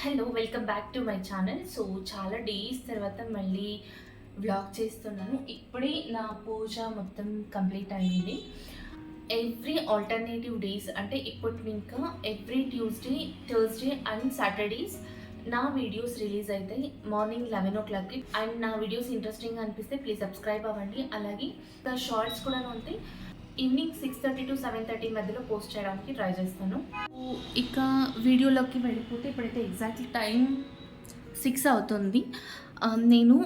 Hello welcome back to my channel so చాలా days తర్వాత మళ్ళీ వ్లాగ్ చేస్తున్నాను. ఇప్పుడే నా పూజ మొత్తం కంప్లీట్ అయింది. ఎవ్రీ ఆల్టర్నేటివ్ డేస్ అంటే ఇప్పటి ఇంకా every Tuesday Thursday and Saturdays నా వీడియోస్ రిలీజ్ అవుతాయి. మార్నింగ్ లెవెన్ ఓ క్లాక్కి అండ్ నా వీడియోస్ ఇంట్రెస్టింగ్ అనిపిస్తే ప్లీజ్ సబ్స్క్రైబ్ అవ్వండి. అలాగే ద షార్ట్స్ కూడా ఉంటాయి. Evening six thirty to seven thirty మధ్యలో పోస్ట్ చేయడానికి ట్రై చేస్తాను. ఇక వీడియోలోకి వెళ్ళిపోతే ఇప్పుడైతే ఎగ్జాక్ట్లీ టైం సిక్స్ అవుతుంది. నేను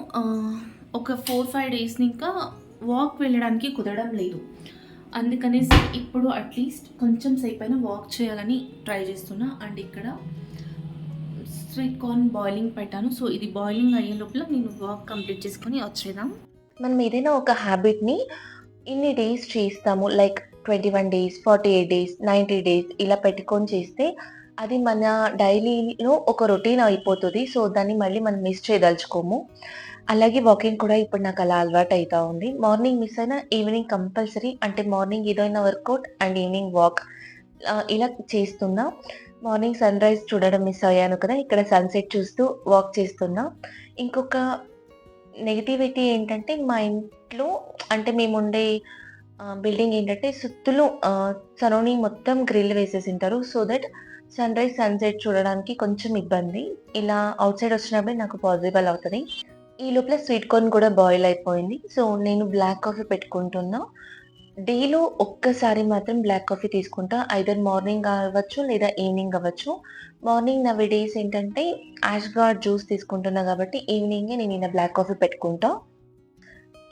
ఒక ఫోర్ ఫైవ్ డేస్ ఇంకా వాక్ వెళ్ళడానికి కుదరడం లేదు. అందుకనేసి ఇప్పుడు అట్లీస్ట్ కొంచెం సేపు అయినా వాక్ చేయాలని ట్రై చేస్తున్నా. అండ్ ఇక్కడ స్వీట్ కార్న్ బాయిలింగ్ పెట్టాను. సో ఇది బాయిలింగ్ అయ్యే లోపల నేను వాక్ కంప్లీట్ చేసుకొని వచ్చేదాం మనం ఏదైనా ఒక హ్యాబిట్ని ఇన్ని డేస్ చేస్తాము like twenty one days forty eight days ninety days ఇలా పెట్టుకొని చేస్తే అది మన డైలీలో ఒక రొటీన్ అయిపోతుంది. సో దాన్ని మళ్ళీ మనం మిస్ చేయదలుచుకోము. అలాగే వాకింగ్ కూడా ఇప్పుడు నాకు అలా అలవాటు అవుతా ఉంది. మార్నింగ్ మిస్ అయినా ఈవినింగ్ కంపల్సరీ అంటే మార్నింగ్ ఏదైనా వర్కౌట్ అండ్ ఈవినింగ్ వాక్ ఇలా చేస్తున్నా. మార్నింగ్ సన్ రైజ్ చూడడం మిస్ అయ్యాను కదా ఇక్కడ సన్సెట్ చూస్తూ వాక్ చేస్తున్నా. ఇంకొక నెగిటివిటీ ఏంటంటే మా ఇంట్లో అంటే మేము ఉండే బిల్డింగ్ ఏంటంటే సుత్తులు సరౌండింగ్ మొత్తం గ్రిల్ వేసేసి ఉంటారు so that sunrise sunset చూడడానికి కొంచెం ఇబ్బంది. ఇలా అవుట్ సైడ్ వచ్చినప్పుడే నాకు పాసిబుల్ అవుతుంది. ఈ లోపల స్వీట్ కార్న్ కూడా బాయిల్ అయిపోయింది. సో నేను బ్లాక్ కాఫీ పెట్టుకుంటున్నా. డేలో ఒక్కసారి మాత్రం బ్లాక్ కాఫీ తీసుకుంటా. ఐదర్ మార్నింగ్ అవ్వచ్చు లేదా ఈవినింగ్ అవ్వచ్చు. మార్నింగ్ నవి డేస్ ఏంటంటే యాష్ గార్డ్ జ్యూస్ తీసుకుంటున్నా కాబట్టి ఈవినింగే నేను ఇలా బ్లాక్ కాఫీ పెట్టుకుంటా.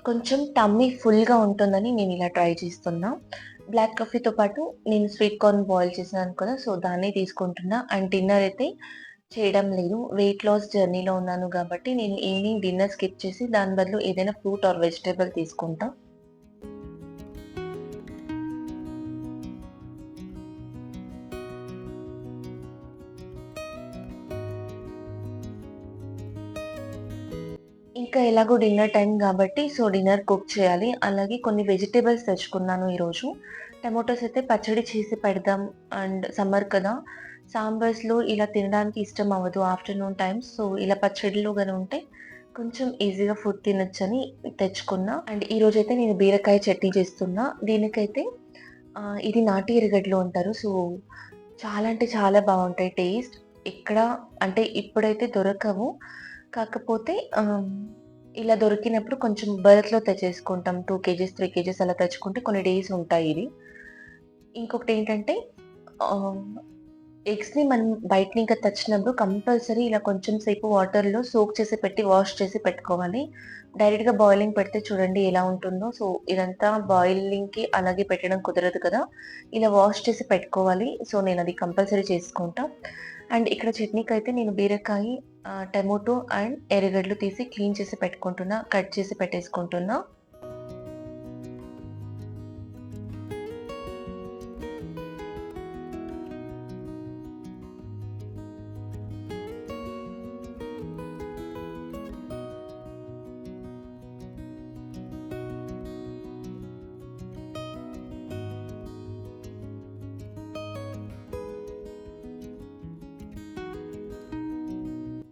కొంచెం టమ్మీ ఫుల్గా ఉంటుందని నేను ఇలా ట్రై చేస్తున్నా. బ్లాక్ కాఫీతో పాటు నేను స్వీట్ కార్న్ బాయిల్ చేసినాను కదా సో దాన్ని తీసుకుంటున్నా. అండ్ డిన్నర్ అయితే చేయడం లేదు. వెయిట్ లాస్ జర్నీలో ఉన్నాను కాబట్టి నేను ఈవినింగ్ డిన్నర్ స్కిప్ చేసి దాని బదులు ఏదైనా ఫ్రూట్ ఆర్ వెజిటేబుల్ తీసుకుంటాను ఇంకా ఎలాగో డిన్నర్ టైం కాబట్టి సో డిన్నర్ కుక్ చేయాలి. అలాగే కొన్ని వెజిటేబుల్స్ తెచ్చుకున్నాను ఈరోజు. టమాటోస్ అయితే పచ్చడి చేసి పెడదాం అండ్ సమ్మర్ కదా. సాంబార్స్లో ఇలా తినడానికి ఇష్టం అవ్వదు ఆఫ్టర్నూన్ టైమ్స్ సో ఇలా పచ్చడిలో కానీ ఉంటే కొంచెం ఈజీగా ఫుడ్ తినొచ్చని తెచ్చుకున్నా. అండ్ ఈరోజు అయితే నేను బీరకాయ చట్నీ చేస్తున్నా. దీనికైతే ఇది నాటి ఎరగడ్లు అంటారు. సో చాలా అంటే చాలా బాగుంటాయి టేస్ట్. ఇక్కడ అంటే ఇప్పుడైతే దొరకవు. కాకపోతే ఇలా దొరికినప్పుడు కొంచెం బల్క్లో తెచ్చేసుకుంటాం. టూ కేజీస్ త్రీ కేజీస్ అలా తెచ్చుకుంటే కొన్ని డేస్ ఉంటాయి ఇది ఇంకొకటి ఏంటంటే ఎగ్స్ని మనం బయట ఇంకా తెచ్చినప్పుడు కంపల్సరీ ఇలా కొంచెం సేపు వాటర్లో సోక్ చేసి పెట్టి వాష్ చేసి పెట్టుకోవాలి. డైరెక్ట్గా బాయిలింగ్ పెడితే చూడండి ఎలా ఉంటుందో. సో ఇదంతా బాయిలింగ్కి అలాగే పెట్టడం కుదరదు కదా. ఇలా వాష్ చేసి పెట్టుకోవాలి. సో నేను అది కంపల్సరీ చేసుకుంటా. అండ్ ఇక్కడ చట్నీకి అయితే నేను బీరకాయ టమోటో అండ్ ఎర్రగడ్డలు తీసి క్లీన్ చేసి పెట్టుకుంటున్నా కట్ చేసి పెట్టేసుకుంటున్నా.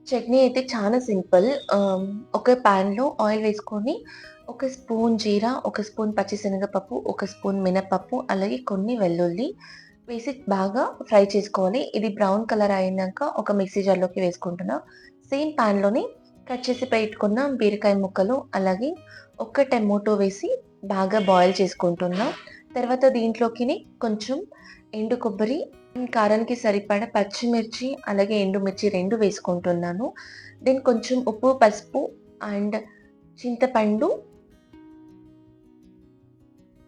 చట్నీ అయితే చాలా సింపుల్. ఒక ప్యాన్లో ఆయిల్ వేసుకొని ఒక స్పూన్ జీరా ఒక స్పూన్ పచ్చిశనగపప్పు ఒక స్పూన్ మినపప్పు అలాగే కొన్ని వెల్లుల్లి వేసి బాగా ఫ్రై చేసుకోవాలి. ఇది బ్రౌన్ కలర్ అయినాక ఒక మిక్సీ జార్లోకి వేసుకుంటున్నా. సేమ్ ప్యాన్లోనే కట్ చేసి పెట్టుకున్న బీరకాయ ముక్కలు అలాగే ఒక టమోటో వేసి బాగా బాయిల్ చేసుకుంటున్నా. తర్వాత దీంట్లోకి కొంచెం ఎండు కొబ్బరి కారానికి సరిపడా పచ్చిమిర్చి అలాగే ఎండుమిర్చి రెండు వేసుకుంటున్నాను. దెన్ కొంచెం ఉప్పు పసుపు అండ్ చింతపండు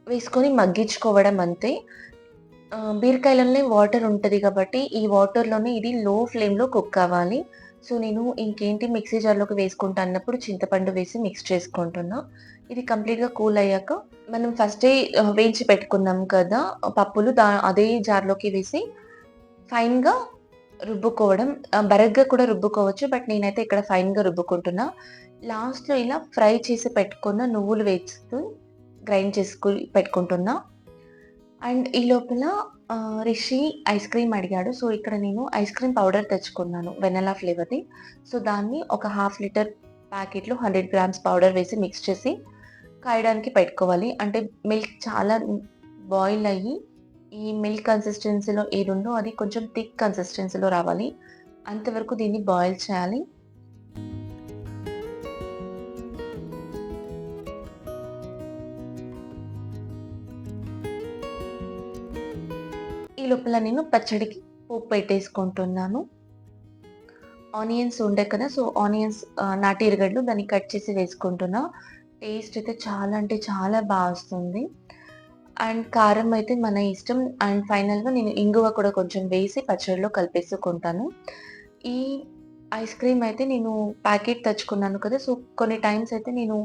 వేసుకొని మగ్గించుకోవడం అంతే. బీరకాయలలోనే బీరకాయలోనే వాటర్ ఉంటుంది కాబట్టి ఈ వాటర్లోనే ఇది లో ఫ్లేమ్లో కుక్ అవ్వాలి. సో నేను ఇంకేంటి మిక్సీ జార్లోకి వేసుకుంటా అన్నప్పుడు చింతపండు వేసి మిక్స్ చేసుకుంటున్నా. ఇది కంప్లీట్గా కూల్ అయ్యాక మనం ఫస్టే వేయించి పెట్టుకున్నాం కదా పప్పులు దా అదే జార్లోకి వేసి ఫైన్గా రుబ్బుకోవడం బరగ్గా కూడా రుబ్బుకోవచ్చు బట్ నేనైతే ఇక్కడ ఫైన్గా రుబ్బుకుంటున్నా. లాస్ట్లో ఇలా ఫ్రై చేసి పెట్టుకున్న నువ్వులు వేస్తూ గ్రైండ్ చేసుకు పెట్టుకుంటున్నా. అండ్ ఈ లోపల రిషి ఐస్ క్రీమ్ అడిగాడు. సో, ఇక్కడ నేను ఐస్ క్రీమ్ పౌడర్ తెచ్చుకున్నాను. వెనలా ఫ్లేవర్‌ది. సో, దాన్ని ఒక హాఫ్ లీటర్ ప్యాకెట్‌లో 100 గ్రామ్స్ పౌడర్ వేసి మిక్స్ చేసి కాయడానికి పెట్టుకోవాలి. అంటే మిల్క్ చాలా బాయిల్ అయ్యి ఈ మిల్క్ కన్సిస్టెన్సీలో ఏదుందో అది కొంచెం థిక్ కన్సిస్టెన్సీలో రావాలి. అంతవరకు దీన్ని బాయిల్ చేయాలి. లోపల నేను పచ్చడికి పోపు పెట్టేసుకుంటున్నాను. ఆనియన్స్ ఉండే కదా! సో, ఆనియన్స్ నాటి ఎరగడ్లు దాన్ని కట్ చేసి వేసుకుంటున్నా. టేస్ట్ అయితే చాలా అంటే చాలా బాగా వస్తుంది. అండ్ కారం అయితే మన ఇష్టం. అండ్ ఫైనల్‌గా నేను ఇంగువ కూడా కొంచెం వేసి పచ్చడిలో కలిపేసుకుంటాను. ఈ ఐస్ క్రీమ్ అయితే నేను ప్యాకెట్ తెచ్చుకున్నాను కదా! సో, కొన్ని టైమ్స్ అయితే నేను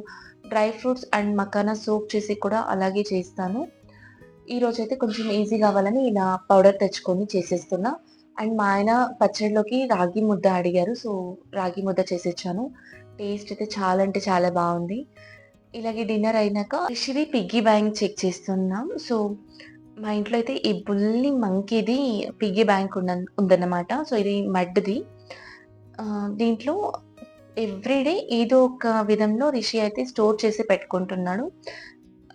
dry fruits and makhana soup చేసి కూడా అలాగే చేస్తాను. ఈరోజైతే కొంచెం ఈజీ కావాలని ఇలా పౌడర్ తెచ్చుకొని చేసేస్తున్నా. అండ్ మా ఆయన పచ్చడిలోకి రాగి ముద్ద అడిగారు. సో, రాగి ముద్ద చేసిచ్చాను. టేస్ట్ అయితే చాలా అంటే చాలా బాగుంది ఇలాగే డిన్నర్ అయినాక రిషిది పిగ్గీ బ్యాంక్ చెక్ చేస్తున్నాం. సో, మా ఇంట్లో అయితే ఈ బుల్లి మంకీది పిగ్గీ బ్యాంక్ ఉన్న ఉందన్నమాట. సో, ఇది మడ్‌ది. దీంట్లో ఎవ్రీడే ఏదో ఒక విధంలో రిషి అయితే స్టోర్ చేసి పెట్టుకుంటున్నాడు.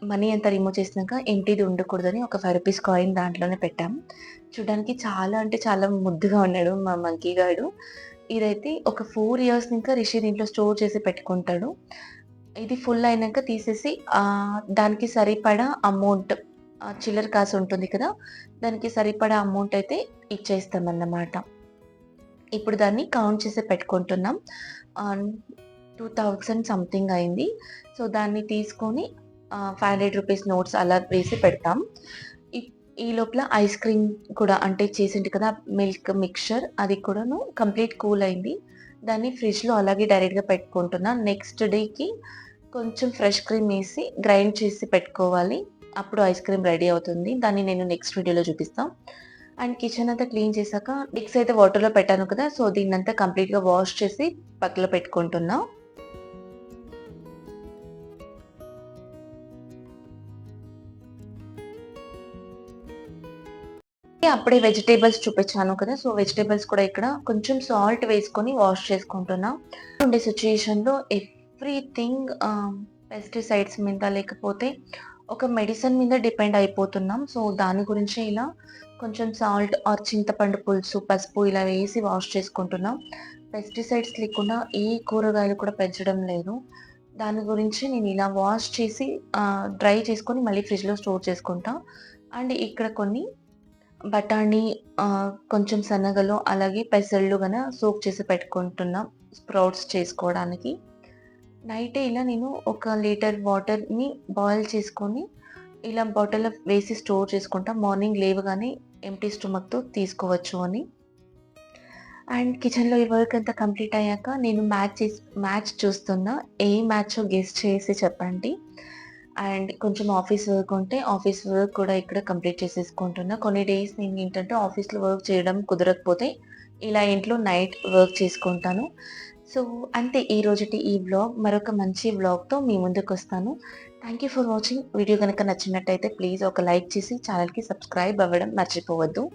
మనీ అంతా రిమూవ్ చేసినాక ఎంటీది ఉండకూడదని ఒక ఫైవ్ రూపీస్ కాయిన్ దాంట్లోనే పెట్టాం. చూడడానికి చాలా అంటే చాలా ముద్దుగా ఉన్నాడు మా మంకీ గాడు. ఇదైతే ఒక ఫోర్ ఇయర్స్ ఇంకా రిషి దీంట్లో స్టోర్ చేసి పెట్టుకుంటాడు. ఇది ఫుల్ అయినాక తీసేసి దానికి సరిపడా అమౌంట్ చిల్లర కాసు ఉంటుంది కదా! దానికి సరిపడా అమౌంట్ అయితే ఇచ్చేస్తామన్నమాట. ఇప్పుడు దాన్ని కౌంట్ చేసి పెట్టుకుంటున్నాం. టూ థౌజండ్ సంథింగ్ అయింది. సో, దాన్ని తీసుకొని ఫైవ్ హండ్రెడ్ రూపీస్ నోట్స్ అలా వేసి పెడతాం. ఈ ఈ లోపల ఐస్ క్రీమ్ కూడా అంటే చేసింటి కదా! మిల్క్ మిక్చర్ అది కూడాను కంప్లీట్ కూల్ అయింది. దాన్ని ఫ్రిడ్జ్‌లో అలాగే డైరెక్ట్‌గా పెట్టుకుంటున్నా. నెక్స్ట్ డేకి కొంచెం ఫ్రెష్ క్రీమ్ వేసి గ్రైండ్ చేసి పెట్టుకోవాలి. అప్పుడు ఐస్ క్రీమ్ రెడీ అవుతుంది. దాన్ని నేను నెక్స్ట్ వీడియోలో చూపిస్తాను అండ్ కిచెన్ అంతా క్లీన్ చేశాక మిక్స్ అయితే వాటర్‌లో పెట్టాను కదా! సో, దీన్నంతా కంప్లీట్‌గా వాష్ చేసి పక్కలో పెట్టుకుంటున్నాను అప్పుడే వెజిటేబుల్స్ చూపించాను కదా! సో, వెజిటేబుల్స్ కూడా ఇక్కడ కొంచెం సాల్ట్ వేసుకొని వాష్ చేసుకుంటున్నా. ఉండే సిట్యుయేషన్‌లో ఎవ్రీథింగ్ పెస్టిసైడ్స్ మీద లేకపోతే ఒక మెడిసిన్ మీద డిపెండ్ అయిపోతున్నాం. సో, దాని గురించే ఇలా కొంచెం సాల్ట్ ఆర్ చింతపండు పులుసు, పసుపు ఇలా వేసి వాష్ చేసుకుంటున్నాం పెస్టిసైడ్స్ లేకుండా ఏ కూరగాయలు కూడా పెంచడం లేదు. దాని గురించి నేను ఇలా వాష్ చేసి డ్రై చేసుకొని మళ్ళీ ఫ్రిడ్జ్‌లో స్టోర్ చేసుకుంటా. అండ్ ఇక్కడ కొన్ని బఠానీ కొంచెం శనగలు అలాగే పెసళ్ళు గన సోక్ చేసి పెట్టుకుంటున్నాం స్ప్రౌట్స్ చేసుకోవడానికి. నైటే ఇలా నేను ఒక లీటర్ వాటర్‌ని బాయిల్ చేసుకొని ఇలా బాటిల్‌లో వేసి స్టోర్ చేసుకుంటా. మార్నింగ్ లేవగానే ఎంటీ స్టమక్‌తో తీసుకోవచ్చు అని. అండ్ కిచెన్‌లో ఈ వర్క్ అంతా కంప్లీట్ అయ్యాక నేను మ్యాచ్ చేసి మ్యాచ్ చూస్తున్నా. ఏ మ్యాచ్ గెస్ట్ చేసి చెప్పండి. అండ్ కొంచెం ఆఫీస్ వర్క్ ఉంటే ఆఫీస్ వర్క్ కూడా ఇక్కడ కంప్లీట్ చేసేసుకుంటున్నా. కొన్ని డేస్ నేను ఏంటంటే ఆఫీస్‌లో వర్క్ చేయడం కుదరకపోతే ఇలా ఇంట్లో నైట్ వర్క్ చేసుకుంటాను. సో, అంతే ఈ రోజుటి ఈ వ్లాగ్. మరొక మంచి వ్లాగ్‌తో మీ ముందుకు వస్తాను thank you for watching. Video గనక నచ్చినట్టయితే ప్లీజ్ ఒక లైక్ చేసి ఛానల్కి సబ్స్క్రైబ్ అవ్వడం మర్చిపోవద్దు.